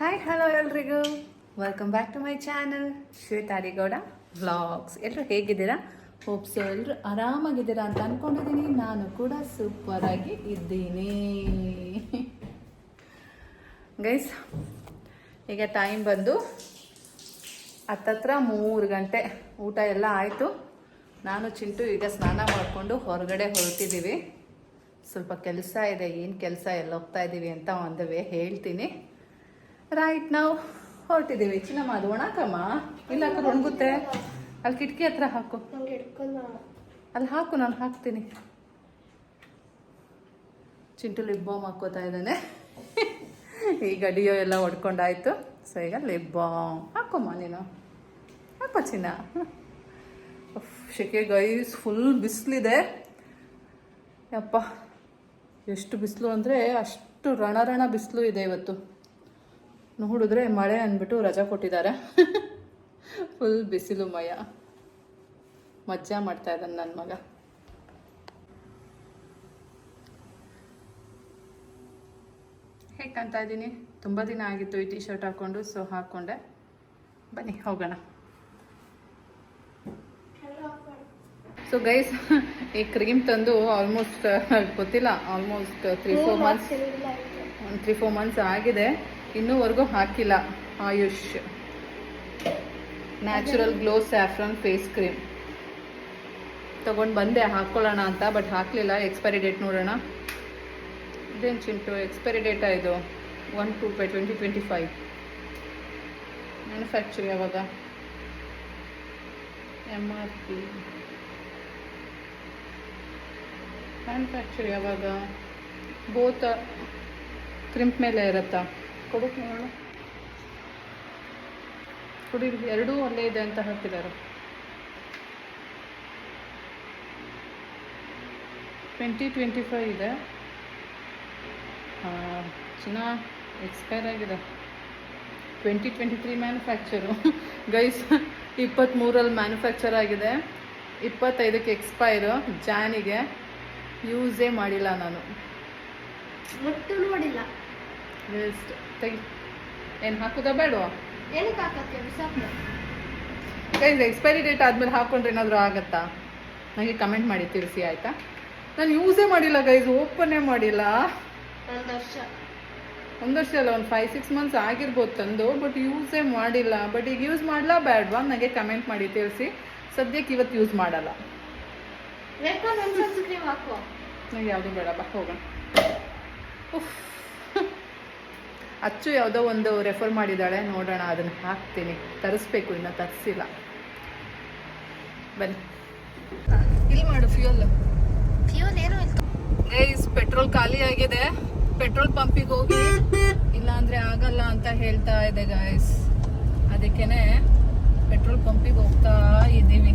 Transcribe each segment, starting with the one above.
Hi hello ಎಲ್ರಿಗೂ. Welcome back to my channel Shwetharigowda vlogs ಎಲ್ಲರೂ ಹೇಗಿದ್ದೀರಾ? ಹೋಪ್ಸು ಎಲ್ಲರೂ ಆರಾಮಾಗಿದ್ದೀರಾ ಅಂತ ಅಂದ್ಕೊಂಡಿದ್ದೀನಿ ನಾನು ಕೂಡ ಸೂಪರ್ ಆಗಿ ಇದ್ದೀನಿ. ಗೈಸ್ ಈಗ ಟೈಮ್ ಬಂದು ಹತ್ತತ್ರ ಮೂರು ಗಂಟೆ. ಊಟ ಎಲ್ಲ ಆಯಿತು. ನಾನು ಚಿಂಟು ಈಗ ಸ್ನಾನ ಮಾಡಿಕೊಂಡು ಹೊರಗಡೆ ಹೊರಟಿದ್ದೀವಿ. ಸ್ವಲ್ಪ ಕೆಲಸ ಇದೆ. ಏನು ಕೆಲಸ, ಎಲ್ಲ ಹೋಗ್ತಾ ಇದ್ದೀವಿ ಅಂತ ಒಂದು ವೇ ಹೇಳ್ತೀನಿ. ರೈಟ್ ನಾವು ಹೊರಟಿದ್ದೀವಿ. ಚಿನ್ನಮ್ಮ ಅದು ಒಣಕಮ್ಮ ಇಲ್ಲ ಹಾಕೋದು ಒಣಗುತ್ತೆ. ಅಲ್ಲಿ ಕಿಟಕಿ ಹತ್ರ ಹಾಕು. ಅಲ್ಲಿ ಹಾಕು ನಾನು ಹಾಕ್ತೀನಿ. ಚಿಂಟು ಲಿಪ್ ಬಾಮ್ ಹಾಕೋತಾ ಇದ್ದಾನೆ. ಈಗ ಡಿಯೋ ಎಲ್ಲ ಹೊಡ್ಕೊಂಡಾಯ್ತು ಸೊ ಈಗ ಲಿಪ್ ಬಾಮ್. ಹಾಕೋಮ್ಮ ನೀನು. ಹಾಕೋ ಚಿನ್ನ. ಶೆಕೆ ಗೈಸ್ ಫುಲ್ ಬಿಸಿಲಿದೆ. ಯಪ್ಪ ಎಷ್ಟು ಬಿಸಿಲು ಅಂದರೆ ಅಷ್ಟು ರಣ ಬಿಸಿಲು ಇದೆ ಇವತ್ತು. ನೋಡಿದ್ರೆ ಮಳೆ ಅಂದ್ಬಿಟ್ಟು ರಜಾ ಕೊಟ್ಟಿದ್ದಾರೆ. ಫುಲ್ ಬಿಸಿಲು ಮಯ. ಮಜ್ಜಾ ಮಾಡ್ತಾ ಇದ್ದಾನೆ ನನ್ನ ಮಗ. ಹೇಗೆ ಕಾಣ್ತಾ ಇದ್ದೀನಿ? ತುಂಬ ದಿನ ಆಗಿತ್ತು ಈ ಟಿ ಶರ್ಟ್ ಹಾಕ್ಕೊಂಡು ಸೊ ಹಾಕ್ಕೊಂಡೆ ಬನ್ನಿ, ಹೋಗೋಣ. ಸೊ ಗೈಸ್ ಈ ಕ್ರೀಮ್ ತಂದು ಆಲ್ಮೋಸ್ಟ್ ಗೊತ್ತಿಲ್ಲ ಆಲ್ಮೋಸ್ಟ್ ತ್ರೀ ಫೋರ್ ಮಂತ್ಸ್ ಒಂದು ತ್ರೀ ಫೋರ್ ಮಂತ್ಸ್ ಆಗಿದೆ. ಇನ್ನೂವರೆಗೂ ಹಾಕಿಲ್ಲ. Ayush. Natural glow saffron face cream. ತಗೊಂಡು ಬಂದೆ ಹಾಕ್ಕೊಳ್ಳೋಣ ಅಂತ, ಬಟ್ ಹಾಕಲಿಲ್ಲ. ಎಕ್ಸ್ಪೈರಿ ಡೇಟ್ ನೋಡೋಣ. ಇದೇನು ಚಿಂಟು? ಎಕ್ಸ್ಪೈರಿ ಡೇಟಾ ಇದು? One, two five twenty twenty five. Manufacture ಯಾವಾಗ? ಎಂ ಆರ್ ಪಿ ಮ್ಯಾನುಫ್ಯಾಕ್ಚರ್ ಯಾವಾಗ? ಬೋತ ಕ್ರಿಂಪ್ ಮೇಲೆ ಇರುತ್ತಾ? ಕೊಡಕ್ಕೆ ನೋಡು ಕುಡಿ ಎರಡೂ ಅಲ್ಲೇ ಇದೆ ಅಂತ ಹಾಕಿದ್ದಾರೆ ಟ್ವೆಂಟಿ ಟ್ವೆಂಟಿ ಫೈವ್ ಇದೆ ಚಿನ್ನ ಎಕ್ಸ್ಪೈರ್ ಆಗಿದೆ. Twenty twenty three manufacture guys ಇಪ್ಪತ್ತ್ಮೂರಲ್ಲಿ manufacture ಆಗಿದೆ. ಇಪ್ಪತ್ತೈದಕ್ಕೆ ಎಕ್ಸ್ಪೈರು ಜಾನಿಗೆ. ಯೂಸೇ ಮಾಡಿಲ್ಲ ನಾನು. ಒಟ್ಟು ನೋಡಿಲ್ಲ. ವೇಸ್ಟ್ ತೆಗಿ ಏನು ಹಾಕೋದಾ ಬೇಡವಾ? ಏನಕ್ಕೆ ಹಾಕತ್ತೆ ಬಿಸಾಕ್ಲೆ ಗೈಸ್ ಎಕ್ಸ್ಪೈರಿ ಡೇಟ್ ಆದಮೇಲೆ ಹಾಕೊಂಡ್ರೆ ಏನಾದರೂ ಆಗತ್ತಾ? ನನಗೆ ಕಮೆಂಟ್ ಮಾಡಿ ತಿಳಿಸಿ ಆಯಿತಾ? ನಾನು ಯೂಸೇ ಮಾಡಿಲ್ಲ ಗೈಸ್ ಓಪನ್ನೇ ಮಾಡಿಲ್ಲ. ಒಂದು ವರ್ಷ. ಒಂದು ವರ್ಷ ಅಲ್ಲ ಒಂದು ಫೈವ್ ಸಿಕ್ಸ್ ಮಂತ್ಸ್ ಆಗಿರ್ಬೋದು ತಂದು ಬಟ್ ಯೂಸೇ ಮಾಡಿಲ್ಲ. ಬಟ್ ಈಗ ಯೂಸ್ ಮಾಡಲ ಬೇಡವಾ? ನನಗೆ ಕಮೆಂಟ್ ಮಾಡಿ ತಿಳಿಸಿ. ಸದ್ಯಕ್ಕೆ ಇವತ್ತು ಯೂಸ್ ಮಾಡಲ್ಲ. ನನಗೆ ಯಾವುದು ಬೇಡ ಬಾ ಹೋಗೋಣ. ಉಫ್. ಅಚ್ಚು ಯಾವುದೋ ಒಂದು ರೆಫರ್ ಮಾಡಿದ್ದಾಳೆ ನೋಡೋಣ ಅದನ್ನು ಹಾಕ್ತೀನಿ. ತರಿಸ್ಬೇಕು ಇನ್ನು ತರಿಸಿಲ್ಲ. ಬನ್ನಿ. ಇಲ್ಲಿ ಮಾಡು ಫ್ಯೂಯಲ್ ಫ್ಯೂಲ್ ಏನು ಏ ಗೈಸ್ ಪೆಟ್ರೋಲ್ ಖಾಲಿ ಆಗಿದೆ. ಪೆಟ್ರೋಲ್ ಪಂಪಿಗೆ ಹೋಗಿ. ಇಲ್ಲಾಂದ್ರೆ ಆಗಲ್ಲ ಅಂತ ಹೇಳ್ತಾ ಇದೆ ಗೈಸ್ ಅದಕ್ಕೇನೆ ಪೆಟ್ರೋಲ್ ಪಂಪಿಗೆ ಹೋಗ್ತಾ ಇದ್ದೀವಿ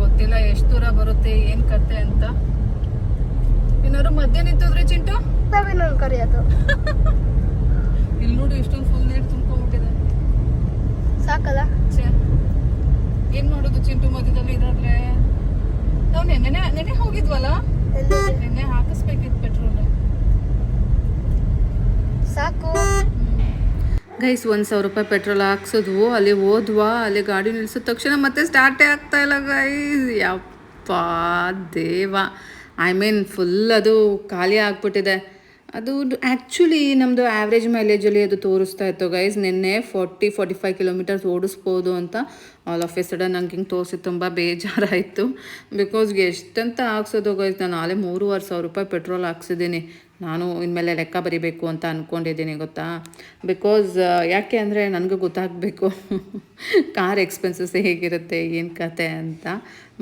ಗೊತ್ತಿಲ್ಲ ಎಷ್ಟು ದೂರ ಬರುತ್ತೆ ಏನು ಕತೆ ಅಂತ. ಏನಾದ್ರು ಮಧ್ಯ ನಿಂತಿದ್ರೆ ಚಿಂಟು? ನಾವೇನು ಕರೆಯೋದು. ಇಲ್ಲಿ ನೋಡಿ ಎಷ್ಟೊಂದು ಫುಲ್ ನೀರು ತುಂಬ್ಕೊಂಡ್ಬಿಟ್ಟಿದೆ. ಸಾಕಲ್ಲ? ಛೆ. ಏನ್ ಮಾಡೋದು ಚಿಂಟು ಮಧ್ಯದಲ್ಲಿ ಇದಾದ್ರೆ ನಾವು ನೆನ್ನೆ ನೆನ್ನೆ ಹೋಗಿದ್ವಲ್ಲ? ನೆನ್ನೆ ಹಾಕಿಸ್ಬೇಕಿತ್ತು ಪೆಟ್ರೋಲ್ ಸಾಕು. ಗೈಸ್ ಒಂದು ಸಾವಿರ ರೂಪಾಯಿ ಪೆಟ್ರೋಲ್ ಹಾಕ್ಸಿದ್ವು. ಅಲ್ಲಿ ಓದ್ವಾ ಅಲ್ಲಿ ಗಾಡಿ ನಿಲ್ಸಿದ ತಕ್ಷಣ ಮತ್ತೆ ಸ್ಟಾರ್ಟೇ ಆಗ್ತಾ ಇಲ್ಲ ಗೈಸ್ ಯಪ್ಪ ದೇವ. ಐ ಮೀನ್ ಫುಲ್ ಅದು ಖಾಲಿ ಆಗಿಬಿಟ್ಟಿದೆ. ಅದು ಆ್ಯಕ್ಚುಲಿ ನಮ್ಮದು ಆ್ಯಾವ್ರೇಜ್ ಮೈಲೇಜಲ್ಲಿ ಅದು ತೋರಿಸ್ತಾ ಇತ್ತು ಗೈಸ್ ನಿನ್ನೆ ಫೋರ್ಟಿ ಫೋರ್ಟಿ ಫೈವ್ ಕಿಲೋಮೀಟರ್ಸ್ ಓಡಿಸ್ಬೋದು ಅಂತ ಆಲ್ ಆಫ್ ಎ ಸಡನ್ ನಂಗೆ ಹಿಂಗೆ ತೋರಿಸಿ ತುಂಬ ಬೇಜಾರಾಯಿತು. ಬಿಕಾಸ್ಗೆ ಎಷ್ಟಂತ ಹಾಕ್ಸೋದು ಗೈಸ್ ನಾನು ಆಲೇ ಮೂರುವರೆ ಸಾವಿರ ರೂಪಾಯಿ ಪೆಟ್ರೋಲ್ ಹಾಕ್ಸಿದ್ದೀನಿ. ನಾನು ಇನ್ಮೇಲೆ ಲೆಕ್ಕ ಬರಿಬೇಕು ಅಂತ ಅಂದ್ಕೊಂಡಿದ್ದೀನಿ ಗೊತ್ತಾ? ಬಿಕಾಸ್ ಯಾಕೆ ಅಂದರೆ ನನಗೂ ಗೊತ್ತಾಗಬೇಕು ಕಾರ್ ಎಕ್ಸ್ಪೆನ್ಸಸ್ ಹೇಗಿರುತ್ತೆ, ಏನು ಕತೆ ಅಂತ.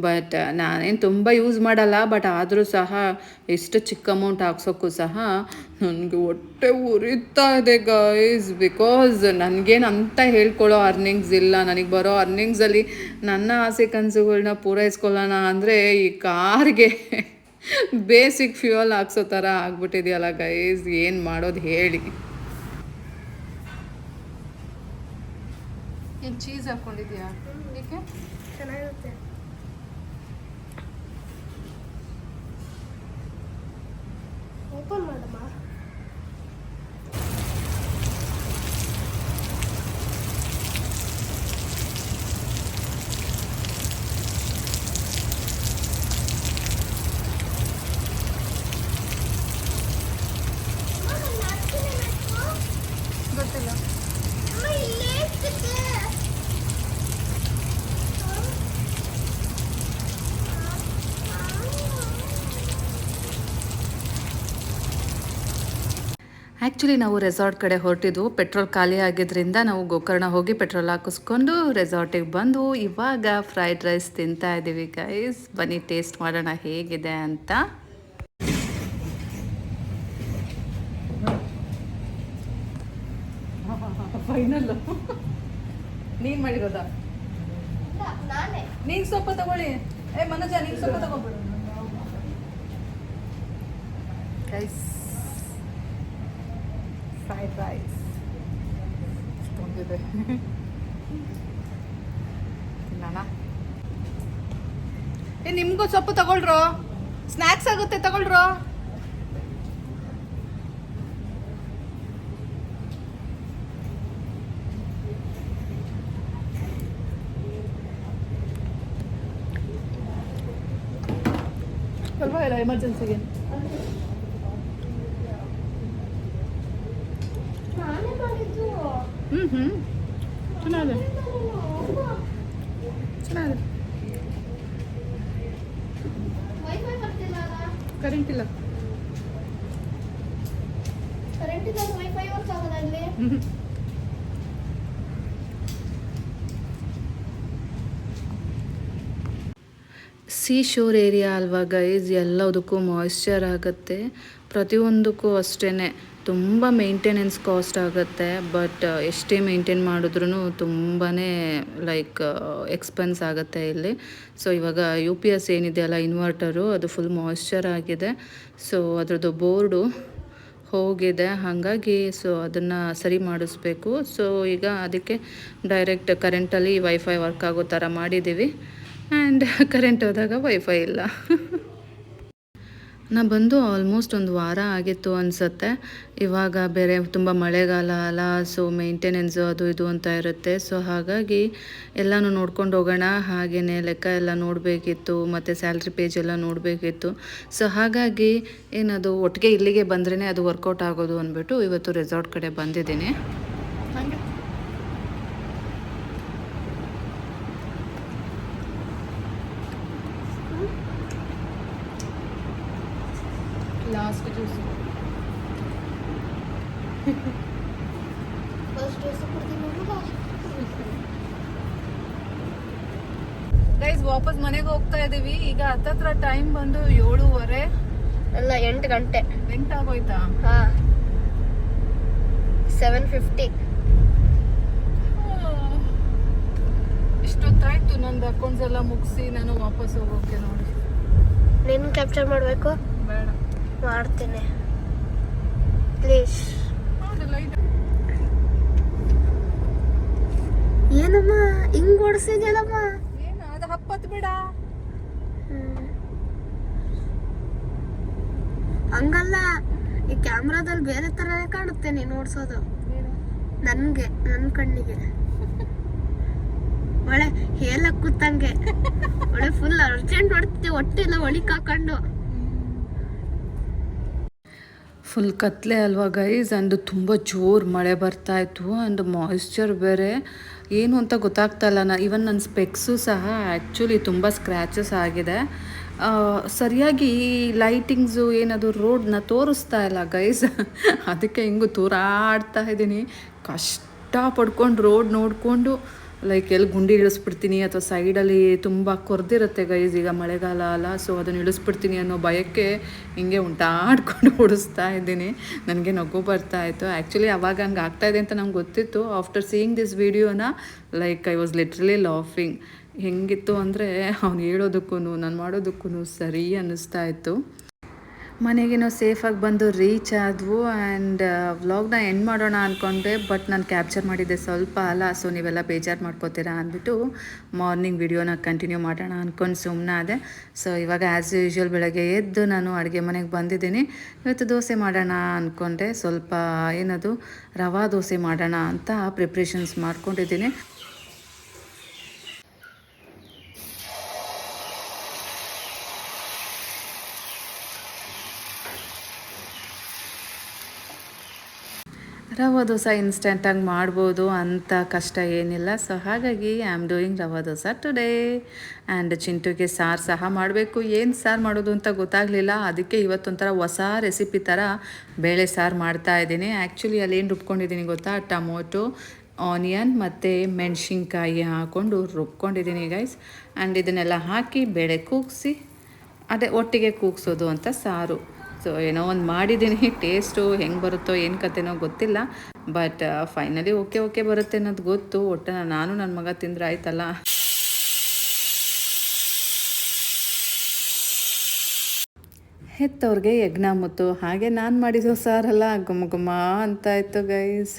ಬಟ್ ನಾನೇನು ತುಂಬ ಯೂಸ್ ಮಾಡಲ್ಲ ಬಟ್ ಆದರೂ ಸಹ ಎಷ್ಟು ಚಿಕ್ಕ ಅಮೌಂಟ್ ಹಾಕ್ಸೋಕ್ಕೂ ಸಹ ನನಗೆ ಹೊಟ್ಟೆ ಉರಿತಾ ಇದೆ ಗೈಸ್ ಬಿಕಾಸ್ ನನಗೇನು ಅಂತ ಹೇಳ್ಕೊಳ್ಳೋ ಅರ್ನಿಂಗ್ಸ್ ಇಲ್ಲ. ನನಗೆ ಬರೋ ಅರ್ನಿಂಗ್ಸಲ್ಲಿ ನನ್ನ ಆಸೆ ಕನಸುಗಳನ್ನ ಪೂರೈಸ್ಕೊಳ್ಳೋಣ ಅಂದರೆ ಈ ಕಾರ್ಗೆ ಬೇಸಿಕ್ ಫ್ಯೂಯಲ್ ಹಾಕ್ಸೋ ಥರ ಆಗ್ಬಿಟ್ಟಿದೆಯಲ್ಲ ಗೈಸ್ ಏನು ಮಾಡೋದು ಹೇಳಿ. ಏನು ಚೀಸ್ ಹಾಕ್ಕೊಂಡಿದ್ಯಾ ಏಕೆ ಚೆನ್ನಾಗಿರುತ್ತೆ. ಓಪನ್ ಮಾಡಮ್ಮ ಆ್ಯಕ್ಚುಲಿ ನಾವು ರೆಸಾರ್ಟ್ ಕಡೆ ಹೊರಟಿದ್ವು. ಪೆಟ್ರೋಲ್ ಖಾಲಿ ಆಗಿದ್ದರಿಂದ ನಾವು ಗೋಕರ್ಣ ಹೋಗಿ ಪೆಟ್ರೋಲ್ ಹಾಕಿಸ್ಕೊಂಡು ರೆಸಾರ್ಟಿಗೆ ಬಂದು ಇವಾಗ ಫ್ರೈಡ್ ರೈಸ್ ತಿಂತಾ ಇದ್ದೀವಿ ಗೈಸ್ ಬನ್ನಿ ಟೇಸ್ಟ್ ಮಾಡೋಣ ಹೇಗಿದೆ ಅಂತ. ಫೈನಲ್ ನೀನು ಮಾಡಿರೋದಾ? ನಾನೇ. ನೀನು ಸ್ವಲ್ಪ ತಗೊಳ್ಳಿ. ಏ ಮನೋಜ ನೀನ್ ಸ್ವಲ್ಪ ತಗೋಬಿಡು ಗೈಸ್ ಫ್ರೈಡ್ ರೈಸ್ ಇಷ್ಟೊಂದಿದೆ ತಿನ್ನೋಣ. ಏ ನಿಮಗೂ ಸೊಪ್ಪು ತಗೊಳ್ರೋ. ಸ್ನ್ಯಾಕ್ಸ್ ಆಗುತ್ತೆ ತಗೊಳ್ರೋ. ಪರವಾಗಿಲ್ಲ ಎಮರ್ಜೆನ್ಸಿಗೆ ನಾನೇ ಮಾಡಿದ್ದು ಹ್ಞೂ ಹ್ಞೂ ಚೆನ್ನಾಗಿದೆ ಚೆನ್ನಾಗಿದೆ ಕರೆಂಟ್ ಇಲ್ಲ. ಕರೆಂಟ್ ಇಲ್ಲ ವೈಫೈ ವರ್ಕ್ ಆಗಲ್ಲ ಅಲ್ಲಿ ಸೀ ಶೋರ್ ಏರಿಯಾ ಅಲ್ವಾ ಗೈಸ್ ಎಲ್ಲದಕ್ಕೂ ಮಾಯ್ಶ್ಚರ್ ಆಗುತ್ತೆ. ಪ್ರತಿಯೊಂದಕ್ಕೂ ಅಷ್ಟೇ ತುಂಬ ಮೇಂಟೆನೆನ್ಸ್ ಕಾಸ್ಟ್ ಆಗುತ್ತೆ ಬಟ್ ಎಷ್ಟೇ ಮೇಂಟೈನ್ ಮಾಡಿದ್ರೂ ತುಂಬಾ ಲೈಕ್ ಎಕ್ಸ್ಪೆನ್ಸ್ ಆಗುತ್ತೆ ಇಲ್ಲಿ. ಸೊ ಇವಾಗ ಯು ಪಿ ಎಸ್ ಏನಿದೆಯಲ್ಲ ಇನ್ವರ್ಟರು ಅದು ಫುಲ್ ಮಾಯ್ಶ್ಚರ್ ಆಗಿದೆ. ಸೊ ಅದರದ್ದು ಬೋರ್ಡು ಹೋಗಿದೆ, ಹಾಗಾಗಿ ಸೊ ಅದನ್ನು ಸರಿ ಮಾಡಿಸ್ಬೇಕು. ಸೊ ಈಗ ಅದಕ್ಕೆ ಡೈರೆಕ್ಟ್ ಕರೆಂಟಲ್ಲಿ ವೈಫೈ ವರ್ಕ್ ಆಗೋ ಥರ ಮಾಡಿದ್ದೀವಿ. ಆ್ಯಂಡ್ ಕರೆಂಟ್ ಹೋದಾಗ ವೈಫೈ ಇಲ್ಲ. ನಾ ಬಂದು ಆಲ್ಮೋಸ್ಟ್ ಒಂದು ವಾರ ಆಗಿತ್ತು ಅನಿಸುತ್ತೆ. ಇವಾಗ ಬೇರೆ ತುಂಬ ಮಳೆಗಾಲ ಅಲ್ಲ ಸೊ ಮೇಂಟೆನೆನ್ಸು ಅದು ಇದು ಅಂತ ಇರುತ್ತೆ. ಸೊ ಹಾಗಾಗಿ ಎಲ್ಲನೂ ನೋಡ್ಕೊಂಡು ಹೋಗೋಣ. ಹಾಗೆಯೇ ಲೆಕ್ಕ ಎಲ್ಲ ನೋಡಬೇಕಿತ್ತು, ಮತ್ತು ಸ್ಯಾಲ್ರಿ ಪೇಜ್ ಎಲ್ಲ ನೋಡಬೇಕಿತ್ತು. ಸೊ ಹಾಗಾಗಿ ಏನದು, ಒಟ್ಟಿಗೆ ಇಲ್ಲಿಗೆ ಬಂದ್ರೇ ಅದು ವರ್ಕೌಟ್ ಆಗೋದು ಅಂದ್ಬಿಟ್ಟು ಇವತ್ತು ರೆಸಾರ್ಟ್ ಕಡೆ ಬಂದಿದ್ದೀನಿ ಹಾಗೆ ಲಾಸ್ಟ್ ಜ್ಯೂಸ್ ಫಸ್ಟ್ ಡ್ರೆಸ್ ಕೊಡ್ತೀನಿ ನೋಡುವ ಗೈಸ್ ವಾಪಸ್ ಮನೆಗೆ ಹೋಗ್ತಾ ಇದೀವಿ ಈಗ ಹತ್ತತ್ರ ಟೈಮ್ ಬಂದು ಏಳುವರೆ. ಅಲ್ಲ ಎಂಟು ಗಂಟೆ. ಎಂಟಾಗೋಯ್ತಾ? ಹಾ. ಸೆವೆನ್ ಫಿಫ್ಟಿ ಇಷ್ಟೊತ್ತಾಯ್ತು ನಂದು ಅಕೌಂಟ್ಸ್ ಎಲ್ಲ ಮುಗಿಸಿ ನಾನು ವಾಪಸ್ ಹೋಗೋಕೆ ನೋಡಿ. ನೀನು ಕ್ಯಾಪ್ಚರ್ ಮಾಡಬೇಕು? ಬೇಡ. ಮಾಡ್ತೀನಿ. ಪ್ಲೀಸ್ ಏನಮ್ಮ? ಹಿಂಗ್ ಓಡಿಸಿದ್ಯಲ್ಲಮ್ಮ? ಏನು ಅದು ಹಪ್ಪತ್ತು ಬೇಡ. ಹಂಗಲ್ಲ, ಈ ಕ್ಯಾಮ್ರಾದಲ್ಲಿ ಬೇರೆ ತರನೇ ಕಾಣುತ್ತೆ ನೀನು ಓಡಿಸೋದು ನನ್ಗೆ ನನ್ನ ಕಣ್ಣಿಗೆ. ಒಳ್ಳೆ ಹೇಲ ಕೂತಂಗೆ. ಒಳ್ಳೆ ಫುಲ್ ಅರ್ಜೆಂಟ್ ಹೊಡ್ತಿದ್ದೆ ಹೊಟ್ಟೆಲ್ಲ ಒಳಿ ಕಾಕೊಂಡು ಫುಲ್ ಕತ್ಲೆ ಅಲ್ವಾ ಗೈಸ್ ಅಂಡ್ ತುಂಬ ಜೋರು ಮಳೆ ಬರ್ತಾ ಇತ್ತು ಆ್ಯಂಡ್ ಮಾಯಿಶ್ಚರ್ ಬೇರೆ. ಏನು ಅಂತ ಗೊತ್ತಾಗ್ತಾ ಇಲ್ಲ ನಾ ಇವನ್ ನನ್ನ ಸ್ಪೆಕ್ಸು ಸಹ ಆ್ಯಕ್ಚುಲಿ ತುಂಬ ಸ್ಕ್ರ್ಯಾಚಸ್ ಆಗಿದೆ. ಸರಿಯಾಗಿ ಲೈಟಿಂಗ್ಸು ಏನದು ರೋಡ್ನ ತೋರಿಸ್ತಾ ಇಲ್ಲ ಗೈಸ್ ಅದಕ್ಕೆ ಹಿಂಗೂ ತೂರಾಡ್ತಾ ಇದ್ದೀನಿ. ಕಷ್ಟ ಪಡ್ಕೊಂಡು ರೋಡ್ ನೋಡಿಕೊಂಡು ಲೈಕ್ ಎಲ್ಲಿ ಗುಂಡಿ ಇಳಿಸ್ಬಿಡ್ತೀನಿ ಅಥವಾ ಸೈಡಲ್ಲಿ ತುಂಬ ಕೊರ್ದಿರುತ್ತೆ ಗೈಸ್ ಈಗ ಮಳೆಗಾಲ ಅಲ್ಲ. ಸೊ ಅದನ್ನು ಇಳಿಸ್ಬಿಡ್ತೀನಿ ಅನ್ನೋ ಭಯಕ್ಕೆ ಹಿಂಗೆ ಉಂಟಾಡ್ಕೊಂಡು ಓಡಿಸ್ತಾ ಇದ್ದೀನಿ. ನನಗೆ ನಗು ಬರ್ತಾ ಇತ್ತು. ಆ್ಯಕ್ಚುಲಿ ಅವಾಗ ಹಂಗೆ ಆಗ್ತಾಯಿದೆ ಅಂತ ನಂಗೆ ಗೊತ್ತಿತ್ತು. ಆಫ್ಟರ್ ಸೀಯಿಂಗ್ ದಿಸ್ ವಿಡಿಯೋನ like I was literally laughing ಹೆಂಗಿತ್ತು ಅಂದರೆ ಅವ್ನು ಹೇಳೋದಕ್ಕೂ ನಾನು ಮಾಡೋದಕ್ಕೂ ಸರಿ ಅನ್ನಿಸ್ತಾ ಇತ್ತು. ಮನೆಗೆ ನಾವು ಸೇಫಾಗಿ ಬಂದು ರೀಚ್ ಆದವು ಆ್ಯಂಡ್ ವ್ಲಾಗ್ನ ಎಂಡ್ ಮಾಡೋಣ ಅಂದ್ಕೊಂಡೆ ಬಟ್ ನಾನು ಕ್ಯಾಪ್ಚರ್ ಮಾಡಿದ್ದೆ ಸ್ವಲ್ಪ ಅಲ್ಲ ಸೊ ನೀವೆಲ್ಲ ಬೇಜಾರು ಮಾಡ್ಕೋತೀರಾ ಅಂದ್ಬಿಟ್ಟು ಮಾರ್ನಿಂಗ್ ವಿಡಿಯೋನ ಕಂಟಿನ್ಯೂ ಮಾಡೋಣ ಅಂದ್ಕೊಂಡು ಸುಮ್ಮನೆ ಅದೇ ಸೊ ಇವಾಗ ಆ್ಯಸ್ ಯೂಶ್ವಲ್ ಬೆಳಗ್ಗೆ ಎದ್ದು ನಾನು ಅಡುಗೆ ಮನೆಗೆ ಬಂದಿದ್ದೀನಿ. ಇವತ್ತು ದೋಸೆ ಮಾಡೋಣ ಅಂದ್ಕೊಂಡೆ ಸ್ವಲ್ಪ ಏನದು, ರವಾ ದೋಸೆ ಮಾಡೋಣ ಅಂತ ಪ್ರಿಪ್ರೇಷನ್ಸ್ ಮಾಡ್ಕೊಂಡಿದ್ದೀನಿ. ರವೆ ದೋಸೆ ಇನ್ಸ್ಟೆಂಟಾಗಿ ಮಾಡ್ಬೋದು ಅಂತ ಕಷ್ಟ ಏನಿಲ್ಲ. ಸೊ ಹಾಗಾಗಿ ಐ ಆಮ್ ಡೂಯಿಂಗ್ ರವೆ ದೋಸೆ ಟುಡೇ ಆ್ಯಂಡ್ ಚಿಂಟುಗೆ ಸಾರು ಸಹ ಮಾಡಬೇಕು. ಏನು ಸಾರು ಮಾಡೋದು ಅಂತ ಗೊತ್ತಾಗಲಿಲ್ಲ. ಅದಕ್ಕೆ ಇವತ್ತೊಂಥರ ಹೊಸ ರೆಸಿಪಿ ಥರ ಬೇಳೆ ಸಾರು ಮಾಡ್ತಾ ಇದ್ದೀನಿ. ಆ್ಯಕ್ಚುಲಿ ಅಲ್ಲಿ ಏನು ರುಬ್ಕೊಂಡಿದ್ದೀನಿ ಗೊತ್ತಾ? ಟೊಮೊಟೊ ಆನಿಯನ್ ಮತ್ತು ಮೆಣಸಿನ್ಕಾಯಿ ಹಾಕ್ಕೊಂಡು ರುಬ್ಕೊಂಡಿದ್ದೀನಿ ಗೈಸ್ ಆ್ಯಂಡ್ ಇದನ್ನೆಲ್ಲ ಹಾಕಿ ಬೇಳೆ ಕೂಗಿಸಿ, ಅದೇ ಒಟ್ಟಿಗೆ ಕೂಗ್ಸೋದು ಅಂತ ಸಾರು. ಸೊ ಏನೋ ಒಂದು ಮಾಡಿದ್ದೀನಿ ಟೇಸ್ಟು ಹೆಂಗೆ ಬರುತ್ತೋ, ಏನು ಕತೆನೋ ಗೊತ್ತಿಲ್ಲ. ಬಟ್ ಫೈನಲಿ ಓಕೆ ಓಕೆ ಬರುತ್ತೆ ಅನ್ನೋದು ಗೊತ್ತು. ಒಟ್ಟು ನಾನು ನನ್ನ ಮಗ ತಿಂದ್ರೆ ಆಯ್ತಲ್ಲ? ಹೆತ್ತವ್ರಿಗೆ ಯಜ್ಞ ಮುತ್ತು. ಹಾಗೆ ನಾನು ಮಾಡಿದ್ದು ಸಾರಲ್ಲ ಗುಮ ಗುಮ ಅಂತ ಇತ್ತು ಗೈಸ್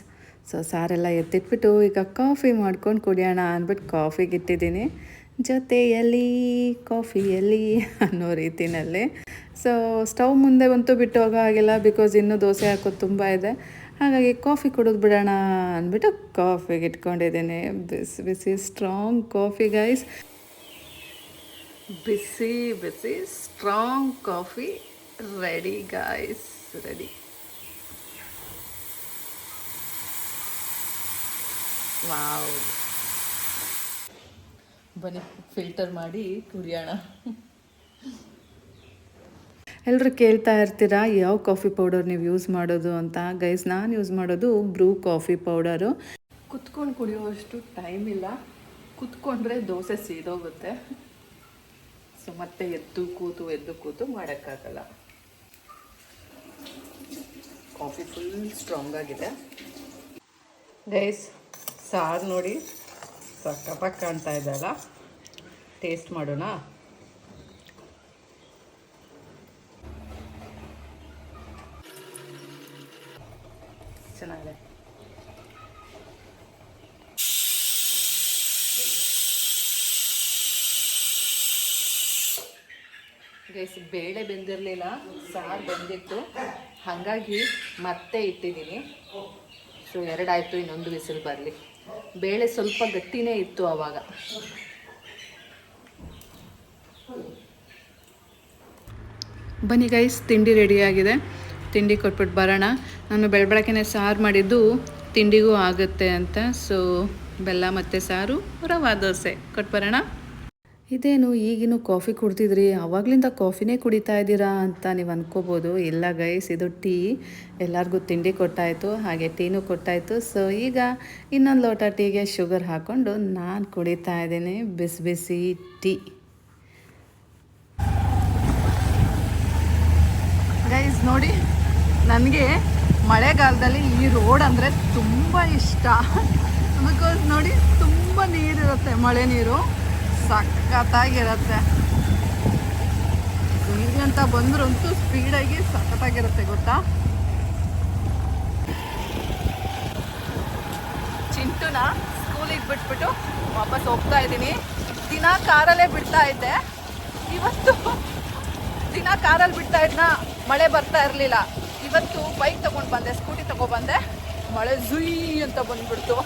ಸೊ ಸಾರೆಲ್ಲ ಎತ್ತಿಟ್ಬಿಟ್ಟು ಈಗ ಕಾಫಿ ಮಾಡ್ಕೊಂಡು ಕುಡಿಯೋಣ ಅಂದ್ಬಿಟ್ಟು ಕಾಫಿಗೆ ಇಟ್ಟಿದ್ದೀನಿ. ಜೊತೆಯಲ್ಲಿ ಕಾಫಿಯಲ್ಲಿ ಅನ್ನೋ ರೀತಿನಲ್ಲಿ. ಸೊ ಸ್ಟವ್ ಮುಂದೆ ಬಂತು ಬಿಟ್ಟು ಹೋಗೋ ಹಾಗಿಲ್ಲ ಬಿಕಾಸ್ ಇನ್ನೂ ದೋಸೆ ಹಾಕೋದು ತುಂಬ ಇದೆ. ಹಾಗಾಗಿ ಕಾಫಿ ಕುಡಿದು ಬಿಡೋಣ ಅಂದ್ಬಿಟ್ಟು ಕಾಫಿಗೆ ಇಟ್ಕೊಂಡಿದ್ದೀನಿ. ಬಿಸಿ ಬಿಸಿ ಸ್ಟ್ರಾಂಗ್ ಕಾಫಿ ಗೈಸ್ ಬಿಸಿ ಬಿಸಿ strong coffee ready guys ready wow ಬನ್ನಿ ಫಿಲ್ಟರ್ ಮಾಡಿ ಕುಡಿಯೋಣ. ಎಲ್ಲರೂ ಕೇಳ್ತಾ ಇರ್ತೀರಾ, ಯಾವ ಕಾಫಿ ಪೌಡರ್ ನೀವು ಯೂಸ್ ಮಾಡೋದು ಅಂತ? ಗೈಸ್ ನಾನು ಯೂಸ್ ಮಾಡೋದು ಬ್ರೂ ಕಾಫಿ ಪೌಡರು ಕುತ್ಕೊಂಡು ಕುಡಿಯುವಷ್ಟು ಟೈಮ್ ಇಲ್ಲ. ಕುತ್ಕೊಂಡ್ರೆ ದೋಸೆ ಸೀದೋಗುತ್ತೆ. ಸೊ ಮತ್ತೆ ಎದ್ದು ಕೂತು ಎದ್ದು ಕೂತು ಮಾಡೋಕ್ಕಾಗಲ್ಲ. ಕಾಫಿ ಫುಲ್ ಸ್ಟ್ರಾಂಗ್ ಆಗಿದೆ. ಗೈಸ್ ಸಾರು ನೋಡಿ ಸಕ್ಕತ್ತಾಗಿ ಕಾಣ್ತಾ ಇದ್ದಲ್ಲ ಟೇಸ್ಟ್ ಮಾಡೋಣ. ಚೆನ್ನಾಗಿದೆ. ಗೈಸ್ ಬೇಳೆ ಬೆಂದಿರಲಿಲ್ಲ ಸಾರು ಬೆಂದಿತ್ತು. ಹಾಗಾಗಿ ಮತ್ತೆ ಇಟ್ಟಿದ್ದೀನಿ. ಸೊ ಎರಡಾಯಿತು ಇನ್ನೊಂದು ಬಿಸಿಲು ಬರಲಿ. ಬೇಳೆ ಸ್ವಲ್ಪ ಗಟ್ಟಿನೇ ಇತ್ತು ಆವಾಗ ಬನ್ನಿ ಗೈಸ್ ತಿಂಡಿ ರೆಡಿಯಾಗಿದೆ ತಿಂಡಿ ಕೊಟ್ಬಿಟ್ಟು ಬರೋಣ. ನಾನು ಬೆಳಬೆಳಕೆನೆ ಸಾರು ಮಾಡಿದ್ದು ತಿಂಡಿಗೂ ಆಗುತ್ತೆ ಅಂತ. ಸೊ ಬೆಲ್ಲ ಮತ್ತು ಸಾರು, ರವಾ ದೋಸೆ ಕೊಟ್ಟು ಬರೋಣ. ಇದೇನು ಈಗಿನೂ ಕಾಫಿ ಕುಡ್ತಿದ್ರಿ? ಆವಾಗಲಿಂದ ಕಾಫಿನೇ ಕುಡಿತಾ ಇದ್ದೀರಾ ಅಂತ ನೀವು ಅಂದ್ಕೋಬೋದು ಇಲ್ಲ ಗೈಸ್ ಇದು ಟೀ. ಎಲ್ಲರಿಗೂ ತಿಂಡಿ ಕೊಟ್ಟಾಯಿತು, ಹಾಗೆ ಟೀನೂ ಕೊಟ್ಟಾಯಿತು. ಸೊ ಈಗ ಇನ್ನೊಂದು ಲೋಟ ಟೀಗೆ ಶುಗರ್ ಹಾಕ್ಕೊಂಡು ನಾನು ಕುಡಿತಾ ಇದ್ದೀನಿ, ಬಿಸಿ ಬಿಸಿ ಟೀ. ಗೈಸ್ ನೋಡಿ. ನನಗೆ ಮಳೆಗಾಲದಲ್ಲಿ ಈ ರೋಡ್ ಅಂದರೆ ತುಂಬ ಇಷ್ಟ. ಬಿಕಾಸ್ ನೋಡಿ, ತುಂಬ ನೀರಿರುತ್ತೆ ಮಳೆ ನೀರು. ಸಖತ್ತಾಗಿರುತ್ತೆ. ಇಲ್ಲಿ ಅಂತ ಬಂದ್ರಂತೂ ಸ್ಪೀಡಾಗಿ ಸಖತ್ತಾಗಿರುತ್ತೆ, ಗೊತ್ತಾ? ಚಿಂಟುನ ಸ್ಕೂಲಿಗೆ ಬಿಟ್ಬಿಟ್ಟು ವಾಪಸ್ ಹೋಗ್ತಾ ಇದ್ದೀನಿ. ದಿನ ಕಾರಲ್ಲೇ ಬಿಡ್ತಾ ಇದ್ದೆ. ಇವತ್ತು ದಿನ ಕಾರಲ್ಲಿ ಬಿಡ್ತಾ ಇದ್ನ? ಮಳೆ ಬರ್ತಾ ಇರಲಿಲ್ಲ. ಇವತ್ತು ಬೈಕ್ ತಗೊಂಡು ಬಂದೆ ಸ್ಕೂಟಿ ತೊಗೊಬಂದೆ ಮಳೆ ಝುಯ್ ಅಂತ ಬಂದ್ಬಿಡ್ತು.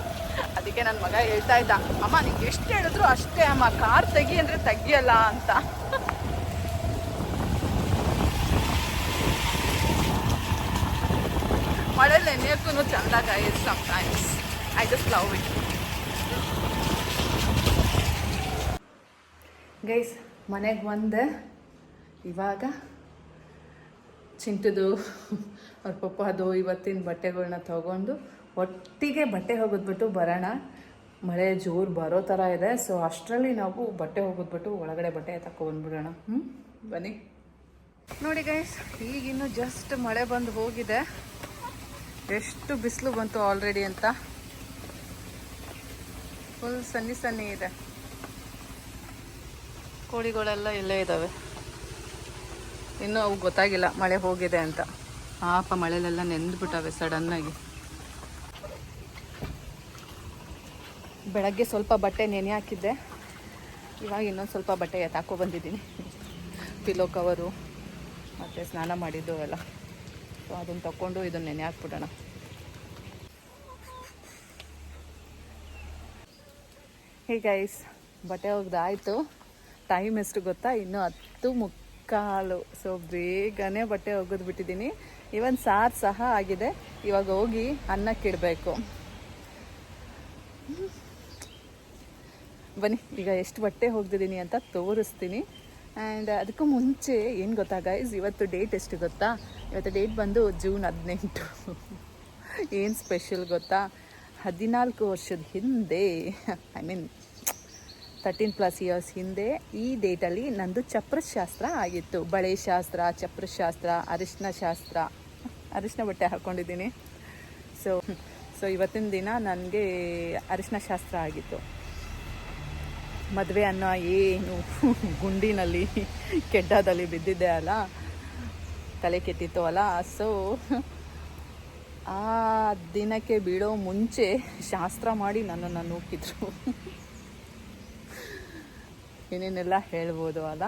ಅದಕ್ಕೆ ನನ್ನ ಮಗ ಹೇಳ್ತಾ ಇದ್ದ, ಅಮ್ಮ, ನಿಂಗೆ ಎಷ್ಟು ಹೇಳಿದ್ರು ಅಷ್ಟೇ, ಅಮ್ಮ. ಕಾರ್ ತೆಗಿ ಅಂದರೆ ತೆಗಿಯಲ್ಲ ಅಂತ. ಮಳೆ ನೆನೆಯೋಕ್ಕೂ ಚಂದ sometimes I just love it guys ಮನೆಗೆ ಬಂದೆ. ಇವಾಗ ಚಿಂಟುದು ಅವ್ರ ಪಪ್ಪ ಅದು ಇವತ್ತಿನ ಬಟ್ಟೆಗಳನ್ನ ತಗೊಂಡು ಒಟ್ಟಿಗೆ ಬಟ್ಟೆ ಹೋಗೋದ್ಬಿಟ್ಟು ಬರೋಣ. ಮಳೆ ಜೋರು ಬರೋ ಥರ ಇದೆ ಸೊ ಅಷ್ಟರಲ್ಲಿ ನಾವು ಬಟ್ಟೆ ಹೋಗೋದ್ಬಿಟ್ಟು ಒಳಗಡೆ ಬಟ್ಟೆ ತಗೊಬಂದ್ಬಿಡೋಣ ಹ್ಞೂ ಬನ್ನಿ. ನೋಡಿ ಗೈಸ್ ಈಗಿನ್ನು ಜಸ್ಟ್ ಮಳೆ ಬಂದು ಹೋಗಿದೆ. ಎಷ್ಟು ಬಿಸಿಲು ಬಂತು ಆಲ್ರೆಡಿ ಅಂತ. ಫುಲ್ ಸನ್ನಿ ಸನ್ನಿ ಇದೆ. ಕೋಳಿಗಳೆಲ್ಲ ಇಲ್ಲೇ ಇದ್ದಾವೆ ಇನ್ನೂ ಅವು ಗೊತ್ತಾಗಿಲ್ಲ. ಮಳೆ ಹೋಗಿದೆ ಅಂತ. ಪಾಪ ಮಳೆಲೆಲ್ಲ ಸಡನ್ ಸಡನ್ನಾಗಿ ಬೆಳಗ್ಗೆ ಸ್ವಲ್ಪ ಬಟ್ಟೆ ನೆನೆ ಹಾಕಿದ್ದೆ. ಇವಾಗ ಇನ್ನೊಂದು ಸ್ವಲ್ಪ ಬಟ್ಟೆ ಎತ್ತಾಕೊ ಬಂದಿದ್ದೀನಿ. ಪಿಲೋ ಕವರು ಮತ್ತು ಸ್ನಾನ ಮಾಡಿದ್ದು ಎಲ್ಲ ಸೊ ಅದನ್ನು ತಗೊಂಡು ಇದನ್ನು ನೆನೆ ಹಾಕ್ಬಿಡೋಣ. ಹೇ ಗೈಸ್ ಬಟ್ಟೆ ಒಗ್ದಾಯಿತು. ಟೈಮ್ ಎಷ್ಟು ಗೊತ್ತಾ? ಇನ್ನೂ ಹತ್ತು ಮುಕ್ಕಾಲು ಸೊ ಬೇಗನೆ ಬಟ್ಟೆ ಒಗೆದು ಬಿಟ್ಟಿದ್ದೀನಿ. ಇವನ್ ಸಾರು ಸಹ ಆಗಿದೆ. ಇವಾಗ ಹೋಗಿ ಅನ್ನಕ್ಕಿಡಬೇಕು ಬನ್ನಿ, ಈಗ ಎಷ್ಟು ಬಟ್ಟೆ ಹೋಗ್ತಿದ್ದೀನಿ ಅಂತ ತೋರಿಸ್ತೀನಿ. ಆ್ಯಂಡ್ ಅದಕ್ಕೂ ಮುಂಚೆ ಏನು ಗೊತ್ತಾ ಗೈಸ್ ಇವತ್ತು ಡೇಟ್ ಎಷ್ಟು ಗೊತ್ತಾ? ಇವತ್ತು ಡೇಟ್ ಬಂದು ಜೂನ್ ಹದಿನೆಂಟು. ಏನು ಸ್ಪೆಷಲ್ ಗೊತ್ತಾ? ಹದಿನಾಲ್ಕು ವರ್ಷದ ಹಿಂದೆ I mean thirteen plus years ಹಿಂದೆ ಈ ಡೇಟಲ್ಲಿ ನಂದು ಚಪ್ರಶಾಸ್ತ್ರ ಆಗಿತ್ತು. ಬಳೆ ಶಾಸ್ತ್ರ, ಚಪ್ರಶಾಸ್ತ್ರ, ಅರಿಶಿನ ಶಾಸ್ತ್ರ. ಅರಿಶಿನ ಬಟ್ಟೆ ಹಾಕ್ಕೊಂಡಿದ್ದೀನಿ ಸೊ ಸೊ ಇವತ್ತಿನ ದಿನ ನನಗೆ ಅರಿಶಿನ ಶಾಸ್ತ್ರ ಆಗಿತ್ತು. ಮದುವೆ ಅನ್ನೋ ಏನು ಗುಂಡಿನಲ್ಲಿ, ಕೆಡ್ಡದಲ್ಲಿ ಬಿದ್ದಿದ್ದೆ ಅಲ್ಲ? ತಲೆ ಕೆಟ್ಟಿತ್ತು ಅಲ್ಲ? ಸೊ ಆ ದಿನಕ್ಕೆ ಬೀಳೋ ಮುಂಚೆ ಶಾಸ್ತ್ರ ಮಾಡಿ ನನ್ನನ್ನು ನೂಕಿದ್ರು. ಏನೇನೆಲ್ಲ ಹೇಳ್ಬೋದು ಅಲ್ಲ?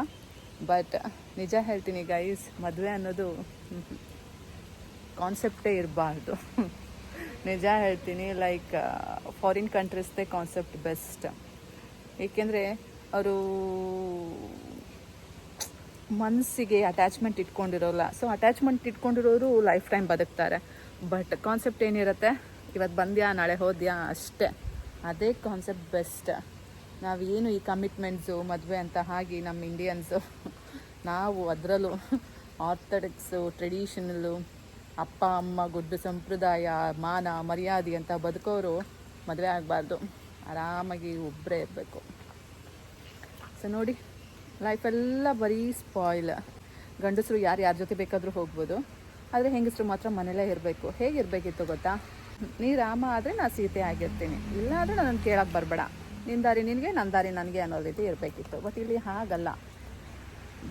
ಬಟ್ ನಿಜ ಹೇಳ್ತೀನಿ ಗೈಸ್ ಮದುವೆ ಅನ್ನೋದು ಕಾನ್ಸೆಪ್ಟೇ ಇರಬಾರ್ದು. ನಿಜ ಹೇಳ್ತೀನಿ ಲೈಕ್ ಫಾರಿನ್ ಕಂಟ್ರೀಸ್ದೇ ಕಾನ್ಸೆಪ್ಟ್ ಬೆಸ್ಟ್ ಏಕೆಂದರೆ ಅವರು ಮನಸ್ಸಿಗೆ ಅಟ್ಯಾಚ್ಮೆಂಟ್ ಇಟ್ಕೊಂಡಿರೋಲ್ಲ. ಸೊ ಅಟ್ಯಾಚ್ಮೆಂಟ್ ಇಟ್ಕೊಂಡಿರೋರು ಲೈಫ್ ಟೈಮ್ ಬದುಕ್ತಾರೆ. ಬಟ್ ಕಾನ್ಸೆಪ್ಟ್ ಏನಿರುತ್ತೆ? ಇವತ್ತು ಬಂದ್ಯಾ, ನಾಳೆ ಹೋದ್ಯಾ, ಅಷ್ಟೇ. ಅದೇ ಕಾನ್ಸೆಪ್ಟ್ ಬೆಸ್ಟ್ ನಾವೇನು ಈ ಕಮಿಟ್ಮೆಂಟ್ಸು ಮದುವೆ ಅಂತ ಹಾಗೆ ನಮ್ಮ ಇಂಡಿಯನ್ಸು ನಾವು ಅದರಲ್ಲೂ ಆರ್ಥೋಡಕ್ಸು ಟ್ರೆಡಿಷನಲ್ಲು ಅಪ್ಪ, ಅಮ್ಮ, ಗುಡ್ಡು ಸಂಪ್ರದಾಯ, ಮಾನ, ಮರ್ಯಾದೆ ಅಂತ ಬದುಕೋರು ಮದುವೆ ಆಗಬಾರ್ದು. ಆರಾಮಾಗಿ ಒಬ್ಬರೇ ಇರಬೇಕು. ಸೊ ನೋಡಿ ಲೈಫೆಲ್ಲ ಬರೀ ಸ್ಪಾಯ್ಲ್ ಗಂಡಸರು ಯಾರು ಯಾರ ಜೊತೆ ಬೇಕಾದರೂ ಹೋಗ್ಬೋದು. ಆದರೆ ಹೆಂಗಸರು ಮಾತ್ರ ಮನೇಲೇ ಇರಬೇಕು. ಹೇಗಿರಬೇಕಿತ್ತು ಗೊತ್ತಾ? ನೀ ರಾಮ ಆದರೆ ನಾನು ಸೀತೆ ಆಗಿರ್ತೀನಿ. ಇಲ್ಲ ನಾನು ಕೇಳಕ್ಕೆ ಬರಬೇಡ. ನಿನ್ನ ದಾರಿ ನಿನಗೆ ನನ್ನ ದಾರಿ ನನಗೆ ಅನ್ನೋ ರೀತಿ ಇರಬೇಕಿತ್ತು. ಬಟ್ ಇಲ್ಲಿ ಹಾಗಲ್ಲ.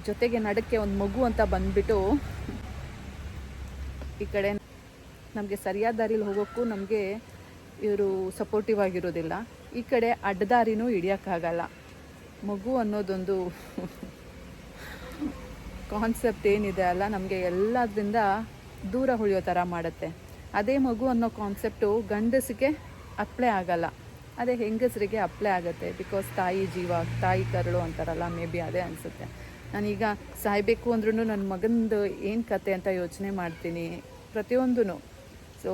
ಜೊತೆಗೆ ನಡಕ್ಕೆ ಒಂದು ಮಗು ಅಂತ ಬಂದ್ಬಿಟ್ಟು ಈ ಕಡೆ ನಮಗೆ ಸರಿಯಾದ ದಾರಿಲಿ ಹೋಗೋಕ್ಕೂ ನಮಗೆ ಇವರು ಸಪೋರ್ಟಿವ್ ಆಗಿರೋದಿಲ್ಲ. ಈ ಕಡೆ ಅಡ್ಡದಾರಿನೂ ಹಿಡಿಯೋಕ್ಕಾಗಲ್ಲ. ಮಗು ಅನ್ನೋದೊಂದು ಕಾನ್ಸೆಪ್ಟ್ ಏನಿದೆ ಅಲ್ಲ, ನಮಗೆ ಎಲ್ಲದರಿಂದ ದೂರ ಉಳಿಯೋ ಥರ ಮಾಡುತ್ತೆ. ಅದೇ ಮಗು ಅನ್ನೋ ಕಾನ್ಸೆಪ್ಟು ಗಂಡಸಿಗೆ ಅಪ್ಲೈ ಆಗಲ್ಲ. ಅದೇ ಹೆಂಗಸರಿಗೆ ಅಪ್ಲೈ ಆಗುತ್ತೆ ಬಿಕಾಸ್ ತಾಯಿ ಜೀವ, ತಾಯಿ ಕರಳು ಅಂತಾರಲ್ಲ ಮೇ ಬಿ ಅದೇ ಅನಿಸುತ್ತೆ. ನಾನೀಗ ಸಾಯಬೇಕು ಅಂದ್ರೂ ನನ್ನ ಮಗಂದು ಏನು ಕತೆ ಅಂತ ಯೋಚನೆ ಮಾಡ್ತೀನಿ ಪ್ರತಿಯೊಂದೂ ಸೊ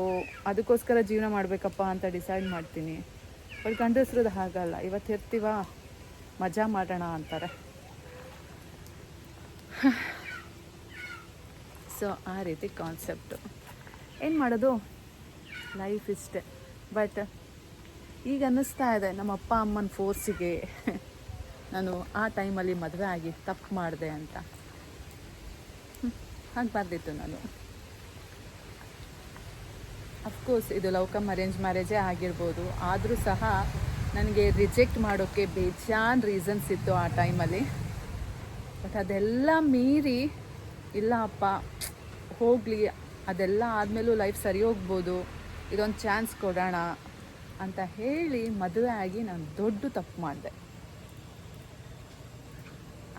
ಅದಕ್ಕೋಸ್ಕರ ಜೀವನ ಮಾಡಬೇಕಪ್ಪ ಅಂತ ಡಿಸೈಡ್ ಮಾಡ್ತೀನಿ. ಬಟ್ ಗಂಡಸ್ರದ್ದು ಹಾಗಲ್ಲ, ಇವತ್ತು ಇರ್ತೀವ? ಮಜಾ ಮಾಡೋಣ ಅಂತಾರೆ. ಸೊ ಆ ರೀತಿ ಕಾನ್ಸೆಪ್ಟು ಏನು ಮಾಡೋದು? ಲೈಫ್ ಇಷ್ಟೆ. ಬಟ್ ಈಗ ಅನ್ನಿಸ್ತಾ ಇದೆ, ನಮ್ಮ ಅಪ್ಪ ಅಮ್ಮನ ಫೋರ್ಸಿಗೆ ನಾನು ಆ ಟೈಮಲ್ಲಿ ಮದುವೆ ಆಗಿ ತಪ್ಪು ಮಾಡಿದೆ ಅಂತ. ಆಗಬಾರ್ದಿತ್ತು ನಾನು. ಅಫ್ಕೋರ್ಸ್ ಇದು ಲವ್ ಕಮ್ ಅರೇಂಜ್ ಮ್ಯಾರೇಜೇ ಆಗಿರ್ಬೋದು. ಆದರೂ ಸಹ ನನಗೆ ರಿಜೆಕ್ಟ್ ಮಾಡೋಕ್ಕೆ ಬೇಜಾನ್ ರೀಸನ್ಸ್ ಇತ್ತು ಆ ಟೈಮಲ್ಲಿ ಬಟ್ ಅದೆಲ್ಲ ಮೀರಿ, ಇಲ್ಲ ಅಪ್ಪ, ಹೋಗಲಿ, ಅದೆಲ್ಲ ಆದಮೇಲೂ ಲೈಫ್ ಸರಿ ಹೋಗ್ಬೋದು. ಇದೊಂದು ಚಾನ್ಸ್ ಕೊಡೋಣ. ಅಂತ ಹೇಳಿ ಮದುವೆ ಆಗಿ ನಾನು ದೊಡ್ಡ ತಪ್ಪು ಮಾಡಿದೆ.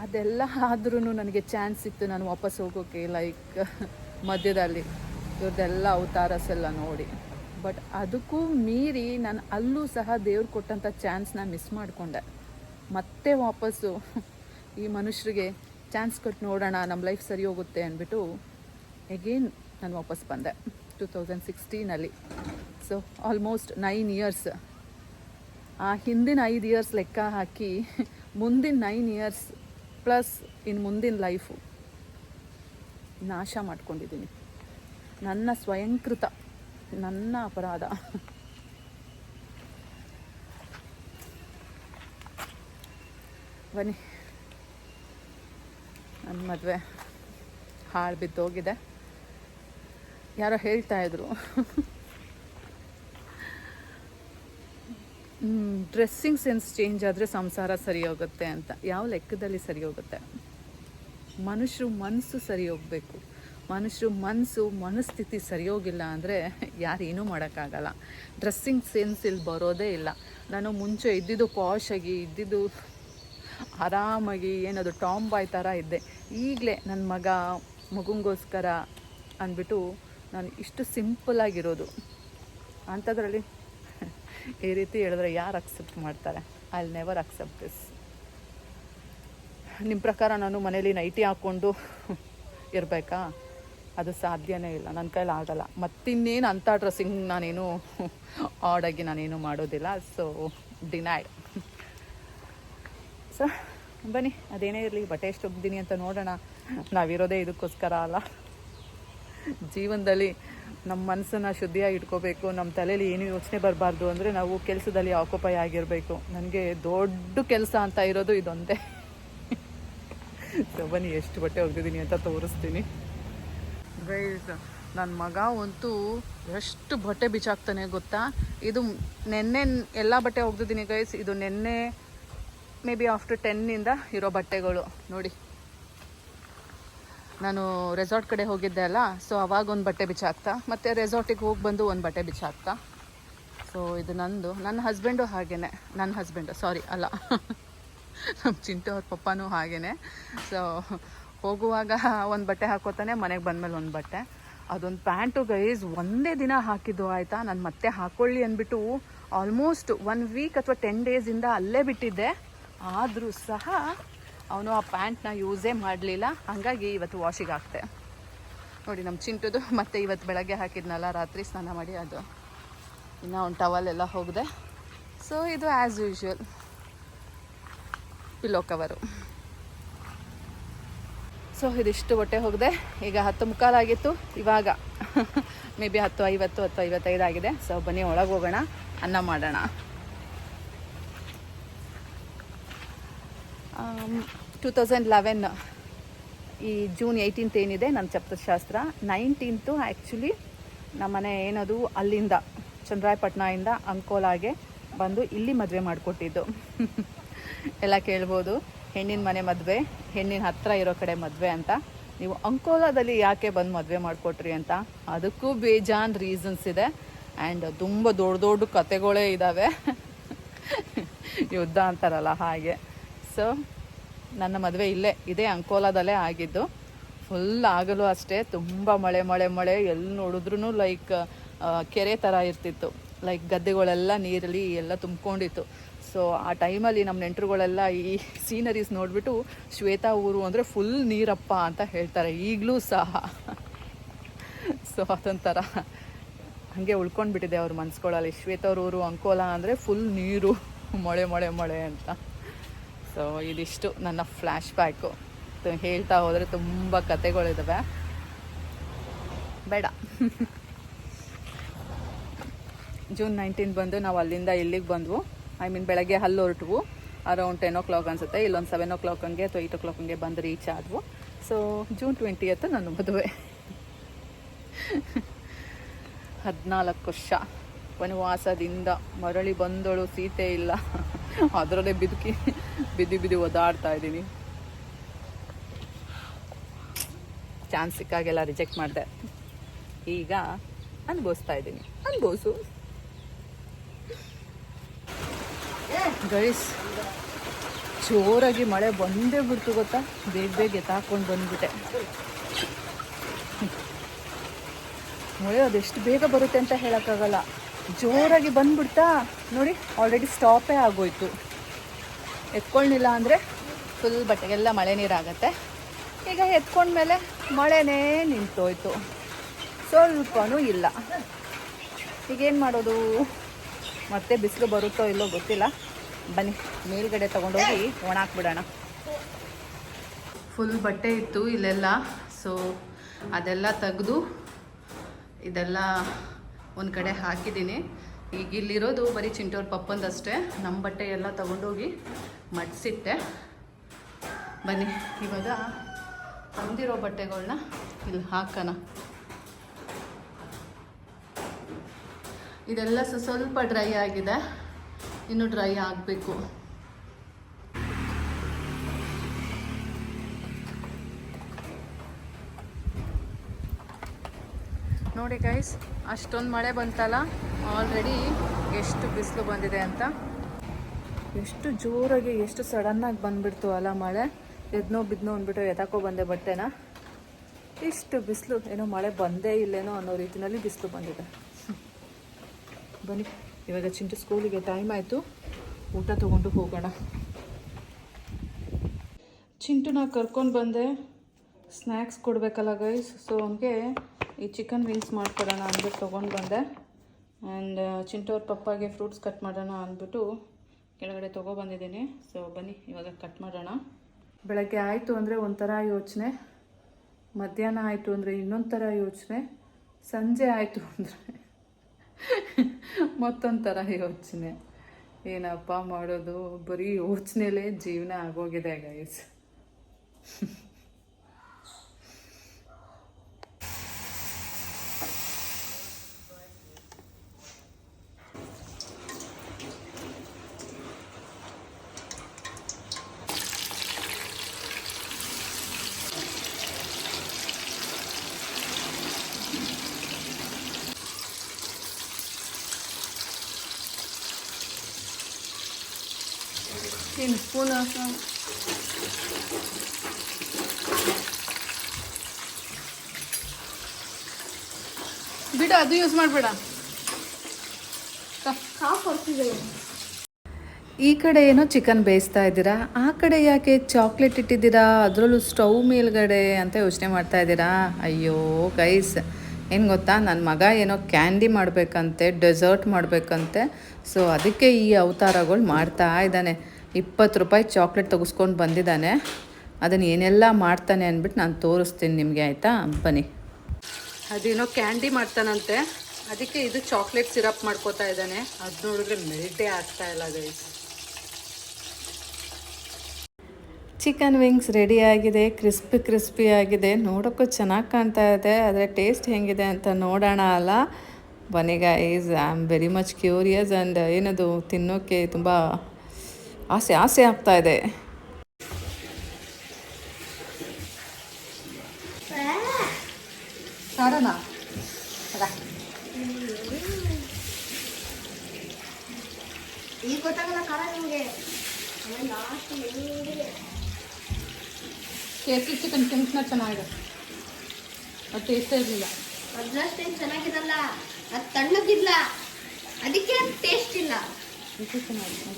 ಅದೆಲ್ಲ ಆದ್ರೂ ನನಗೆ ಚಾನ್ಸ್ ಇತ್ತು ನಾನು ವಾಪಸ್ ಹೋಗೋಕ್ಕೆ ಲೈಕ್ ಮಧ್ಯದಲ್ಲಿ ಇವ್ರದ್ದೆಲ್ಲ ಅವತಾರಸ್ ಎಲ್ಲ ನೋಡಿ. ಬಟ್ ಅದಕ್ಕೂ ಮೀರಿ ನಾನು ಅಲ್ಲೂ ಸಹ ದೇವ್ರು ಕೊಟ್ಟಂಥ ಚಾನ್ಸ್ನ ಮಿಸ್ ಮಾಡಿಕೊಂಡೆ. ಮತ್ತೆ ವಾಪಸ್ಸು ಈ ಮನುಷ್ಯರಿಗೆ ಚಾನ್ಸ್ ಕೊಟ್ಟು ನೋಡೋಣ, ನಮ್ಮ ಲೈಫ್ ಸರಿ ಹೋಗುತ್ತೆ ಅಂದ್ಬಿಟ್ಟು ಎಗೇನ್ ನಾನು ವಾಪಸ್ ಬಂದೆ. ಟೂ ತೌಸಂಡ್ ಸಿಕ್ಸ್ಟೀನಲ್ಲಿ ಸೊ ಆಲ್ಮೋಸ್ಟ್ ನೈನ್ ಇಯರ್ಸ್ ಆ ಹಿಂದಿನ ಐದು ಇಯರ್ಸ್ ಲೆಕ್ಕ ಹಾಕಿ ಮುಂದಿನ ನೈನ್ ಇಯರ್ಸ್ ಪ್ಲಸ್ ಇನ್ನು ಮುಂದಿನ ಲೈಫು ನಾಶ ಮಾಡ್ಕೊಂಡಿದ್ದೀನಿ. ನನ್ನ ಸ್ವಯಂಕೃತ, ನನ್ನ ಅಪರಾಧ. ಬನ್ನಿ. ನನ್ನ ಮದುವೆ ಹಾಳು ಬಿದ್ದೋಗಿದೆ. ಯಾರೋ ಹೇಳ್ತಾ ಡ್ರೆಸ್ಸಿಂಗ್ ಸೆನ್ಸ್ ಚೇಂಜ್ ಆದರೆ ಸಂಸಾರ ಸರಿ ಹೋಗುತ್ತೆ ಅಂತ. ಯಾವ ಲೆಕ್ಕದಲ್ಲಿ ಸರಿ ಹೋಗುತ್ತೆ ಮನುಷ್ಯರು ಮನಸ್ಸು ಸರಿ ಹೋಗಬೇಕು ಮನುಷ್ಯರು ಮನಸ್ಸು ಮನಸ್ಥಿತಿ ಸರಿ ಹೋಗಿಲ್ಲ ಅಂದರೆ ಯಾರೇನೂ ಮಾಡೋಕ್ಕಾಗಲ್ಲ. ಡ್ರೆಸ್ಸಿಂಗ್ ಸೆನ್ಸ್ ಇಲ್ಲಿ ಬರೋದೇ ಇಲ್ಲ. ನಾನು ಮುಂಚೆ ಇದ್ದಿದ್ದು ಪಾಶಾಗಿ ಇದ್ದಿದ್ದು ಆರಾಮಾಗಿ ಏನದು ಬಾಯ್ ಥರ ಇದ್ದೆ. ಈಗಲೇ ನನ್ನ ಮಗ ಮಗುಂಗೋಸ್ಕರ ಅಂದ್ಬಿಟ್ಟು ನಾನು ಇಷ್ಟು ಸಿಂಪಲ್ಲಾಗಿರೋದು ಅಂಥದ್ರಲ್ಲಿ ಈ ರೀತಿ ಹೇಳಿದ್ರೆ ಯಾರು ಅಕ್ಸೆಪ್ಟ್ ಮಾಡ್ತಾರೆ? ಐ ನೆವರ್ ಅಕ್ಸೆಪ್ಟ್ ದಿಸ್ ನಿಮ್ಮ ಪ್ರಕಾರ ನಾನು ಮನೇಲಿ ನೈಟಿ ಹಾಕ್ಕೊಂಡು ಇರಬೇಕಾ? ಅದು ಸಾಧ್ಯನೇ ಇಲ್ಲ. ನನ್ನ ಕೈಲಿ ಆಗಲ್ಲ. ಮತ್ತಿನ್ನೇನು ಅಂಥ ಡ್ರೆಸ್ಸಿಂಗ್ ನಾನೇನು ಆಡಾಗಿ ನಾನೇನು ಮಾಡೋದಿಲ್ಲ. ಸೊ ಡಿನೈಡ್ ಸೊ ಬನ್ನಿ. ಅದೇನೇ ಇರಲಿ, ಬಟ್ಟೆ ಎಷ್ಟು ಒಗ್ದೀನಿ ಅಂತ ನೋಡೋಣ. ನಾವಿರೋದೇ ಇದಕ್ಕೋಸ್ಕರ ಅಲ್ಲ. ಜೀವನದಲ್ಲಿ ನಮ್ಮ ಮನಸ್ಸನ್ನು ಶುದ್ಧಿಯಾಗಿ ಇಟ್ಕೋಬೇಕು, ನಮ್ಮ ತಲೆಯಲ್ಲಿ ಏನು ಯೋಚನೆ ಬರಬಾರ್ದು ಅಂದರೆ ನಾವು ಕೆಲಸದಲ್ಲಿ ಆಕ್ಯುಪೈ ಆಗಿರಬೇಕು. ನನಗೆ ದೊಡ್ಡ ಕೆಲಸ ಅಂತ ಇರೋದು ಇದೊಂದೇ. ಸೊ, ಬನ್ನಿ, ಎಷ್ಟು ಬಟ್ಟೆ ಒಗ್ದಿದ್ದೀನಿ ಅಂತ ತೋರಿಸ್ತೀನಿ. ಗೈಸ್ ನನ್ನ ಮಗ ಅಂತೂ ಎಷ್ಟು ಬಟ್ಟೆ ಬಿಚ್ಚಾಕ್ತಾನೆ ಗೊತ್ತಾ? ಇದು ನೆನ್ನೆ ಎಲ್ಲ ಬಟ್ಟೆ ಒಗ್ದಿದ್ದೀನಿ ಗೈಸ್ ಇದು ನೆನ್ನೆ ಮೇ ಬಿ ಆಫ್ಟರ್ ಟೆನ್ನಿಂದ ಇರೋ ಬಟ್ಟೆಗಳು. ನೋಡಿ. ನಾನು ರೆಸಾರ್ಟ್ ಕಡೆ ಹೋಗಿದ್ದೆ ಅಲ್ಲ ಸೊ ಅವಾಗ ಒಂದು ಬಟ್ಟೆ ಬಿಚ್ಚಾಕ್ತಾ ಮತ್ತು ರೆಸಾರ್ಟಿಗೆ ಹೋಗಿ ಬಂದು ಒಂದು ಬಟ್ಟೆ ಬಿಚ್ಚಾಕ್ತಾ ಸೊ ಇದು ನಂದು, ನನ್ನ ಹಸ್ಬೆಂಡು ಹಾಗೇ ನನ್ನ ಹಸ್ಬೆಂಡು ಸಾರಿ ಅಲ್ಲ. ನಮ್ಮ ಚಿಂಟು ಅವ್ರ ಪಪ್ಪನೂ ಹಾಗೇ ಸೊ ಹೋಗುವಾಗ ಒಂದು ಬಟ್ಟೆ ಹಾಕೋತಾನೆ, ಮನೆಗೆ ಬಂದಮೇಲೆ ಒಂದು ಬಟ್ಟೆ. ಅದೊಂದು ಪ್ಯಾಂಟು ಗೈಸ್ ಒಂದೇ ದಿನ ಹಾಕಿದ್ದು ಆಯಿತಾ? ನಾನು ಮತ್ತೆ ಹಾಕೊಳ್ಳಿ ಅಂದ್ಬಿಟ್ಟು ಆಲ್ಮೋಸ್ಟ್ ಒನ್ ವೀಕ್ ಅಥವಾ ಟೆನ್ ಡೇಸಿಂದ ಅಲ್ಲೇ ಬಿಟ್ಟಿದ್ದೆ. ಆದರೂ ಸಹ ಅವನು ಆ ಪ್ಯಾಂಟ್ನ ಯೂಸೇ ಮಾಡಲಿಲ್ಲ. ಹಾಗಾಗಿ ಇವತ್ತು ವಾಷಿಗೆ ಹಾಕ್ತೆ ನೋಡಿ, ನಮ್ಮ ಚಿಂಟುದು ಮತ್ತೆ ಇವತ್ತು ಬೆಳಗ್ಗೆ ಹಾಕಿದ್ನಲ್ಲ, ರಾತ್ರಿ ಸ್ನಾನ ಮಾಡಿ ಅದು. ಇನ್ನು ಒಂದು ಟವಲ್ ಎಲ್ಲ ಹೋಗಿದೆ. ಸೊ ಇದು as usual pillow cover so ಇದಿಷ್ಟು ಹೊಟ್ಟೆ ಹೋಗಿದೆ. ಈಗ ಹತ್ತು ಮುಕ್ಕಾಲಾಗಿತ್ತು ಇವಾಗ ಮೇ ಬಿ ಹತ್ತು ಐವತ್ತು ಹತ್ತು ಐವತ್ತೈದು ಆಗಿದೆ. ಸೊ ಬನ್ನಿ, ಒಳಗೆ ಹೋಗೋಣ. ಅನ್ನ ಮಾಡೋಣ. ಟೂ ತೌಸಂಡ್ ಲೆವೆನ್ ಈ ಜೂನ್ ಏಯ್ಟೀನ್ತ್ ಏನಿದೆ ನನ್ನ ಚಪ್ತಶಾಸ್ತ್ರ. ನೈನ್ಟೀನ್ತು ಆ್ಯಕ್ಚುಲಿ ನಮ್ಮನೆ ಏನದು ಅಲ್ಲಿಂದ ಚಂದ್ರಾಯಪಟ್ಟಣದಿಂದ ಅಂಕೋಲಾಗೆ ಬಂದು ಇಲ್ಲಿ ಮದುವೆ ಮಾಡಿಕೊಟ್ಟಿದ್ದು. ಎಲ್ಲ ಕೇಳ್ಬೋದು, ಹೆಣ್ಣಿನ ಮನೆ ಮದುವೆ, ಹೆಣ್ಣಿನ ಹತ್ತಿರ ಇರೋ ಕಡೆ ಮದುವೆ ಅಂತ. ನೀವು ಅಂಕೋಲಾದಲ್ಲಿ ಯಾಕೆ ಬಂದು ಮದುವೆ ಮಾಡಿಕೊಟ್ರಿ ಅಂತ, ಅದಕ್ಕೂ ಬೇಜಾನ್ ರೀಸನ್ಸ್ ಇದೆ. ಆ್ಯಂಡ್ ತುಂಬ ದೊಡ್ಡ ದೊಡ್ಡ ಕತೆಗಳೇ ಇದ್ದಾವೆ ಯುದ್ಧ ಅಂತಾರಲ್ಲ ಹಾಗೆ. ಸೊ ನನ್ನ ಮದುವೆ ಇಲ್ಲೇ, ಇದೇ ಅಂಕೋಲಾದಲ್ಲೇ ಆಗಿದ್ದು. ಫುಲ್ ಆಗಲು ಅಷ್ಟೇ, ತುಂಬ ಮಳೆ ಮಳೆ ಮಳೆ. ಎಲ್ಲಿ ನೋಡಿದ್ರೂ ಲೈಕ್ ಕೆರೆ ಥರ ಇರ್ತಿತ್ತು. ಲೈಕ್ ಗದ್ದೆಗಳೆಲ್ಲ ನೀರಲ್ಲಿ ಎಲ್ಲ ತುಂಬ್ಕೊಂಡಿತ್ತು. ಸೊ, ಆ ಟೈಮಲ್ಲಿ ನಮ್ಮ ನೆಂಟರುಗಳೆಲ್ಲ ಈ ಸೀನರೀಸ್ ನೋಡಿಬಿಟ್ಟು ಶ್ವೇತಾ ಊರು ಅಂದರೆ ಫುಲ್ ನೀರಪ್ಪ ಅಂತ ಹೇಳ್ತಾರೆ. ಈಗಲೂ ಸಹ. ಸೊ, ಅದೊಂಥರ. ಹಾಗೆ ಉಳ್ಕೊಂಡ್ಬಿಟ್ಟಿದೆ ಅವ್ರ ಮನ್ಸುಗಳಲ್ಲಿ ಶ್ವೇತವ್ರ ಊರು, ಅಂಕೋಲ ಅಂದರೆ ಫುಲ್ ನೀರು. ಮಳೆ ಮಳೆ ಮಳೆ ಅಂತ. ಸೊ ಇದಿಷ್ಟು ನನ್ನ ಫ್ಲ್ಯಾಶ್ ಬ್ಯಾಕು ಹೇಳ್ತಾ ಹೋದರೆ ತುಂಬ ಕತೆಗಳಿದ್ದಾವೆ ಬೇಡ. ಜೂನ್ ನೈನ್ಟೀನ್ ಬಂದು ನಾವು ಅಲ್ಲಿಂದ ಇಲ್ಲಿಗೆ ಬಂದ್ವು. ಐ ಮೀನ್ ಬೆಳಗ್ಗೆ ಹಲ್ಲು ಹೊರಟುವು. ಅರೌಂಡ್ ಟೆನ್ ಓ ಕ್ಲಾಕ್ ಅನ್ಸುತ್ತೆ. ಇಲ್ಲೊಂದು ಸೆವೆನ್ ಓ ಕ್ಲಾಕ್ ಹಂಗೆ ಅಥವಾ ಏಯ್ಟ್ ಓ ಕ್ಲಾಕ್ ಹಂಗೆ ಬಂದು ರೀಚ್ ಆದವು. ಸೊ ಜೂನ್ ಟ್ವೆಂಟಿಯತ್ತು ನನ್ನ ಮದುವೆ. ಹದಿನಾಲ್ಕು ವರ್ಷ. ವನವಾಸದಿಂದ ಮರಳಿ ಬಂದಳು, ಸೀತೆ ಇಲ್ಲ. ಅದರಲ್ಲೇ ಬಿದುಕಿ ಬಿದ್ದು ಬಿದ್ದು ಒದಾಡ್ತಾ ಇದ್ದೀನಿ. ಚಾನ್ಸ್ ಸಿಕ್ಕಾಗೆಲ್ಲ ರಿಜೆಕ್ಟ್ ಮಾಡಿದೆ. ಈಗ ಅನುಭವಿಸ್ತಾ ಇದ್ದೀನಿ. ಅನುಭವಿಸು. ಗೈಸ್ ಜೋರಾಗಿ ಮಳೆ ಬಂದೇ ಬಿಡ್ತು ಗೊತ್ತಾ? ಬೇಗ ಬೇಗ ಎತ್ತಾಕೊಂಡು ಬಂದ್ಬಿಟ್ಟೆ. ಮಳೆ ಅದೆಷ್ಟು ಬೇಗ ಬರುತ್ತೆ ಅಂತ ಹೇಳೋಕ್ಕಾಗಲ್ಲ. ಜೋರಾಗಿ ಬಂದ್ಬಿಡ್ತಾ ನೋಡಿ ಆಲ್ರೆಡಿ ಸ್ಟಾಪೇ ಆಗೋಯ್ತು. ಎತ್ಕೊಳ್ಳಿಲ್ಲ ಅಂದರೆ ಫುಲ್ ಬಟ್ಟೆಗೆಲ್ಲ ಮಳೆ ನೀರಾಗತ್ತೆ. ಈಗ ಎತ್ಕೊಂಡ್ಮೇಲೆ ಮಳೆನೇ ನಿಂತೋಯ್ತು. ಸ್ವಲ್ಪನೂ ಇಲ್ಲ. ಈಗೇನು ಮಾಡೋದು? ಮತ್ತೆ ಬಿಸಿಲು ಬರುತ್ತೋ ಇಲ್ಲೋ ಗೊತ್ತಿಲ್ಲ. ಬನ್ನಿ, ಮೇಲ್ಗಡೆ ತೊಗೊಂಡೋಗಿ ಒಣಾಕ್ಬಿಡೋಣ ಫುಲ್ ಬಟ್ಟೆ ಇತ್ತು ಇಲ್ಲೆಲ್ಲ. ಸೊ ಅದೆಲ್ಲ ತೆಗೆದು, ಇದೆಲ್ಲ ಒಂದು ಕಡೆ ಹಾಕಿದ್ದೀನಿ. ಈಗ ಇಲ್ಲಿರೋದು ಬರೀ ಚಿಂಟೋರ್ ಪಪ್ಪಂದಷ್ಟೇ. ನಮ್ಮ ಬಟ್ಟೆ ಎಲ್ಲ ತೊಗೊಂಡೋಗಿ ಮಡಿಸಿಟ್ಟೆ. ಬನ್ನಿ, ಇವಾಗ ತಂದಿರೋ ಬಟ್ಟೆಗಳನ್ನ ಇಲ್ಲಿ ಹಾಕೋಣ. ಇದೆಲ್ಲ ಸ್ವಲ್ಪ ಡ್ರೈ ಆಗಿದೆ. ಇನ್ನು ಡ್ರೈ ಆಗಬೇಕು. ನೋಡಿ ಗೈಸ್ ಅಷ್ಟೊಂದು ಮಳೆ ಬಂತಲ್ಲ ಆಲ್ರೆಡಿ ಎಷ್ಟು ಬಿಸಿಲು ಬಂದಿದೆ ಅಂತ. ಎಷ್ಟು ಜೋರಾಗಿ, ಎಷ್ಟು ಸಡನ್ನಾಗಿ ಬಂದ್ಬಿಡ್ತು ಅಲ್ಲ ಮಳೆ. ಎದ್ನೋ ಬಿದ್ನೋ ಅಂದ್ಬಿಟ್ಟು ಎದಾಕೋ ಬಂದೆ ಬಟ್ಟೆನ. ಇಷ್ಟು ಬಿಸಿಲು, ಏನೋ ಮಳೆ ಬಂದೇ ಇಲ್ಲೇನೋ ಅನ್ನೋ ರೀತಿಯಲ್ಲಿ ಬಿಸಿಲು ಬಂದಿದೆ. ಬನ್ನಿ, ಇವಾಗ ಚಿಂಟು ಸ್ಕೂಲಿಗೆ ಟೈಮ್ ಆಯಿತು. ಊಟ ತೊಗೊಂಡು ಹೋಗೋಣ. ಚಿಂಟು ನಾ ಕರ್ಕೊಂಡು ಬಂದೆ. ಸ್ನ್ಯಾಕ್ಸ್ ಕೊಡಬೇಕಲ್ಲ ಗೈಸ್ ಸೊ ಅವನಿಗೆ ಈ ಚಿಕನ್ ವಿಂಗ್ಸ್ ಮಾಡ್ಕೊಡೋಣ ಅಂದ್ಬಿಟ್ಟು ತೊಗೊಂಡು ಬಂದೆ. ಆ್ಯಂಡ್ ಚಿಂಟೋರ್ ಪಪ್ಪಾಗೆ ಫ್ರೂಟ್ಸ್ ಕಟ್ ಮಾಡೋಣ ಅಂದ್ಬಿಟ್ಟು ಕೆಳಗಡೆ ತೊಗೊಬಂದಿದ್ದೀನಿ ಸೊ ಬನ್ನಿ, ಇವಾಗ ಕಟ್ ಮಾಡೋಣ. ಬೆಳಗ್ಗೆ ಆಯಿತು ಅಂದರೆ ಒಂಥರ ಯೋಚನೆ. ಮಧ್ಯಾಹ್ನ ಆಯಿತು ಅಂದರೆ ಇನ್ನೊಂದು ಥರ ಯೋಚನೆ. ಸಂಜೆ ಆಯಿತು ಅಂದರೆ ಮತ್ತೊಂದು ಯೋಚನೆ. ಏನಪ್ಪ ಮಾಡೋದು? ಬರೀ ಯೋಚನೆಲೇ ಜೀವನ ಆಗೋಗಿದೆ ಗೈಸ್ ಏನು ಸ್ಪೂನ್ ಬಿಡು ಅದು ಯೂಸ್ ಮಾಡಬೇಡ. ಈ ಕಡೆ ಏನೋ ಚಿಕನ್ ಬೇಯಿಸ್ತಾ ಇದ್ದೀರಾ? ಆ ಕಡೆ ಯಾಕೆ ಚಾಕ್ಲೇಟ್ ಇಟ್ಟಿದ್ದೀರಾ? ಅದರಲ್ಲೂ ಸ್ಟವ್ ಮೇಲ್ಗಡೆ ಅಂತ ಯೋಚನೆ ಮಾಡ್ತಾ ಇದ್ದೀರಾ? ಅಯ್ಯೋ ಗೈಸ್ ಏನು ಗೊತ್ತಾ? ನನ್ನ ಮಗ ಏನೋ ಕ್ಯಾಂಡಿ ಮಾಡಬೇಕಂತೆ ಡೆಸರ್ಟ್ ಮಾಡಬೇಕಂತೆ. ಸೊ ಅದಕ್ಕೆ ಈ ಅವತಾರಗಳು ಮಾಡ್ತಾ ಇದ್ದಾನೆ. ಇಪ್ಪತ್ತು ರೂಪಾಯಿ ಚಾಕ್ಲೇಟ್ ತೆಗೆಸ್ಕೊಂಡು ಬಂದಿದ್ದಾನೆ. ಅದನ್ನು ಏನೆಲ್ಲ ಮಾಡ್ತಾನೆ ಅಂದ್ಬಿಟ್ಟು ನಾನು ತೋರಿಸ್ತೀನಿ ನಿಮಗೆ, ಆಯಿತಾ? ಬನ್ನಿ. ಅದೇನೋ ಕ್ಯಾಂಡಿ ಮಾಡ್ತಾನಂತೆ. ಅದಕ್ಕೆ ಇದು ಚಾಕ್ಲೇಟ್ ಸಿರಪ್ ಮಾಡ್ಕೋತಾ ಇದ್ದಾನೆ. ಅದು ನೋಡಿದ್ರೆ ಮೆಲ್ಟೇ ಆಗ್ತಾ ಇಲ್ಲ ಗೈಸ್ ಚಿಕನ್ ವಿಂಗ್ಸ್ ರೆಡಿ ಆಗಿದೆ ಕ್ರಿಸ್ಪಿ ಕ್ರಿಸ್ಪಿ ಆಗಿದೆ. ನೋಡೋಕ್ಕೂ ಚೆನ್ನಾಗಿ ಕಾಣ್ತಾ ಇದೆ, ಆದರೆ ಟೇಸ್ಟ್ ಹೆಂಗಿದೆ ಅಂತ ನೋಡೋಣ ಅಲ್ಲ. ಬನ್ನಿ is I am very much curious and ಏನದು ತಿನ್ನೋಕ್ಕೆ ತುಂಬ ಆಸೆ ಆಸೆ ಆಗ್ತಾ ಇದೆ. ಕಾರಣ ಈಗ ಗೊತ್ತಾಗಲ್ಲ ಖಾರ ನಿಮಗೆ. ಕೇಸರಿ ಚಿಕನ್ ಕೆಂಪನ ಚೆನ್ನಾಗಿದೆ. ಅದು ಟೇಸ್ಟೇ ಇರಲಿಲ್ಲ. ಅದ್ರಷ್ಟೇನು ಚೆನ್ನಾಗಿರಲ್ಲ. ಅದು ತಣ್ಣಗಿಲ್ಲ. ಅದಕ್ಕೆ ಟೇಸ್ಟ್ ಇಲ್ಲ. ಚೆನ್ನಾಗಿದೆ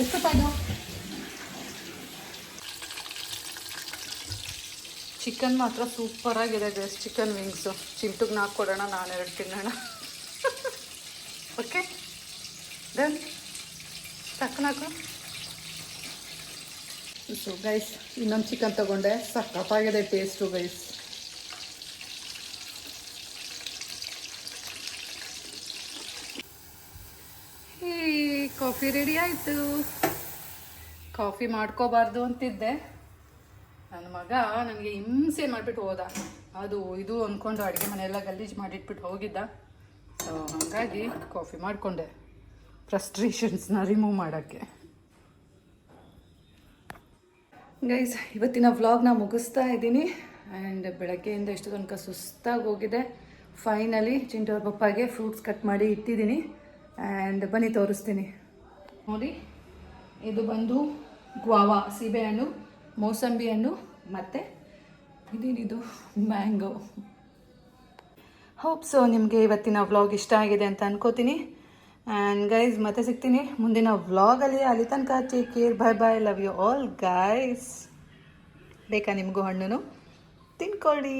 ಎಷ್ಟು ರೂಪಾಯಿದು ಚಿಕನ್ ಮಾತ್ರ ಸೂಪರ್ ಆಗಿದೆ ಗೈಸ್ ಚಿಕನ್ ವಿಂಗ್ಸು ಚಿಂಟುಗೆ ನಾಲ್ಕು ಕೊಡೋಣ, ನಾನು ಎರಡು ತಿನ್ನೋಣ. ಓಕೆ ಡನ್ ತಕ್ಕನಾಕು ಸೊ ಗೈಸ್ ಇನ್ನೊಂದು ಚಿಕನ್ ತಗೊಂಡೆ. ಸಖತ್ತಾಗಿದೆ taste guys hey coffee ready ಆಯಿತು. ಕಾಫಿ ಮಾಡ್ಕೋಬಾರ್ದು ಅಂತಿದ್ದೆ. ನನ್ನ ಮಗ ನನಗೆ ಹಿಂಸೆ ಮಾಡಿಬಿಟ್ಟು ಹೋದ. ಅದು ಇದು ಅಂದ್ಕೊಂಡು ಅಡುಗೆ ಮನೆಯೆಲ್ಲ ಗಲೀಜು ಮಾಡಿಟ್ಬಿಟ್ಟು ಹೋಗಿದ್ದ. ಸೊ ಹಾಗಾಗಿ ಕಾಫಿ ಮಾಡಿಕೊಂಡೆ. ಫ್ರಸ್ಟ್ರೇಷನ್ಸ್ನ ರಿಮೂವ್ ಮಾಡೋಕ್ಕೆ. ಗೈಸ್ ಇವತ್ತಿನ ವ್ಲಾಗ್ನ ಮುಗಿಸ್ತಾ ಇದ್ದೀನಿ. ಆ್ಯಂಡ್ ಬೆಳಗ್ಗೆಯಿಂದ ಎಷ್ಟು ತನಕ ಸುಸ್ತಾಗಿ ಹೋಗಿದೆ. ಫೈನಲಿ ಚಿಂಟೋರ್ ಪಪ್ಪಾಗೆ ಫ್ರೂಟ್ಸ್ ಕಟ್ ಮಾಡಿ ಇಟ್ಟಿದ್ದೀನಿ. ಆ್ಯಂಡ್ ಬನ್ನಿ, ತೋರಿಸ್ತೀನಿ. ನೋಡಿ, ಇದು ಬಂದು ಗ್ವಾವಾ ಸೀಬೆಹಣ್ಣು ಮೋಸಂಬಿ ಹಣ್ಣು ಮತ್ತು ಇದೇನಿದು ಮ್ಯಾಂಗೋ. ಹೋಪ್ ಸೊ ನಿಮಗೆ ಇವತ್ತಿನ ವ್ಲಾಗ್ ಇಷ್ಟ ಆಗಿದೆ ಅಂತ ಅನ್ಕೋತೀನಿ. ಆ್ಯಂಡ್ ಗೈಸ್ ಮತ್ತೆ ಸಿಗ್ತೀನಿ ಮುಂದಿನ ವ್ಲಾಗಲ್ಲಿ ಅಲ್ಲಿ. ತನಕ take care bye bye love you all guys ಬೇಕಾ ನಿಮಗೂ ಹಣ್ಣು ತಿನ್ಕೊಳ್ಳಿ.